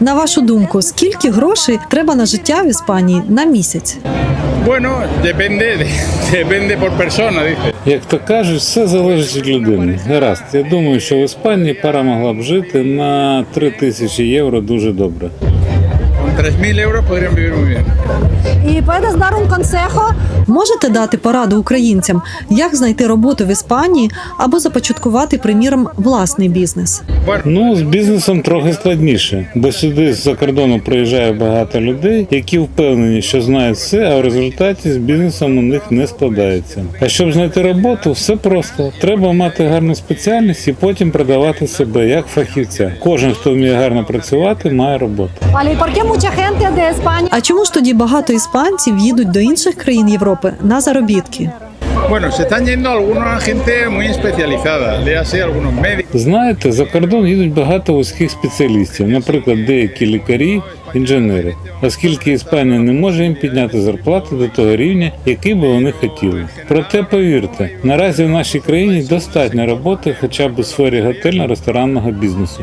На вашу думку, скільки грошей треба на життя в Іспанії на місяць? Bueno, depende, depende por persona, dice. Як то кажуть, все залежить від людини. Гаразд, я думаю, що в Іспанії пара могла б жити на 3 тисячі євро дуже добре. Con 3.000 euros podrían vivir muy bien. І puedes dar un consejo? Можете дати пораду українцям, як знайти роботу в Іспанії або започаткувати, приміром, власний бізнес? Ну, з бізнесом трохи складніше, бо сюди з-за кордону приїжджає багато людей, які впевнені, що знають все, а в результаті з бізнесом у них не складається. А щоб знайти роботу, все просто. Треба мати гарну спеціальність і потім продавати себе як фахівця. Кожен, хто вміє гарно працювати, має роботу. Vale, ¿y por А чому ж тоді багато іспанців їдуть до інших країн Європи на заробітки? Знаєте, за кордон їдуть багато вузьких спеціалістів, наприклад, деякі лікарі, інженери, оскільки Іспанія не може їм підняти зарплати до того рівня, який би вони хотіли. Проте повірте, наразі в нашій країні достатньо роботи, хоча б у сфері готельно-ресторанного бізнесу.